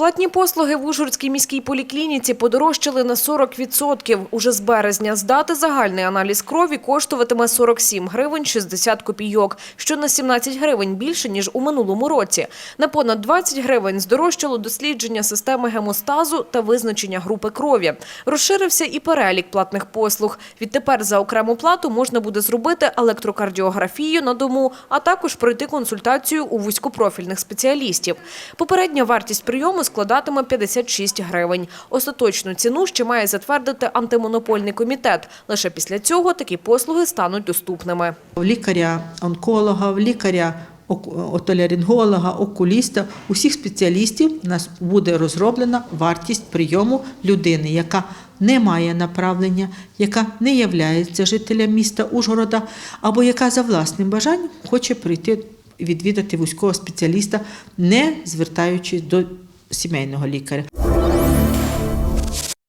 Платні послуги в Ужгородській міській поліклініці подорожчали на 40%. Уже з березня здати загальний аналіз крові коштуватиме 47 гривень 60 копійок, що на 17 гривень більше, ніж у минулому році. На понад 20 гривень здорожчало дослідження системи гемостазу та визначення групи крові. Розширився і перелік платних послуг. Відтепер за окрему плату можна буде зробити електрокардіографію на дому, а також пройти консультацію у вузькопрофільних спеціалістів. Попередня вартість прийому складатиме 56 гривень. Остаточну ціну ще має затвердити антимонопольний комітет. Лише після цього такі послуги стануть доступними. лікаря ок- отоляринголога, окуліста, усіх спеціалістів у нас буде розроблена вартість прийому людини, яка не має направлення, яка не являється жителем міста Ужгорода, або яка за власним бажанням хоче прийти відвідати вузького спеціаліста, не звертаючись до сімейного лікаря.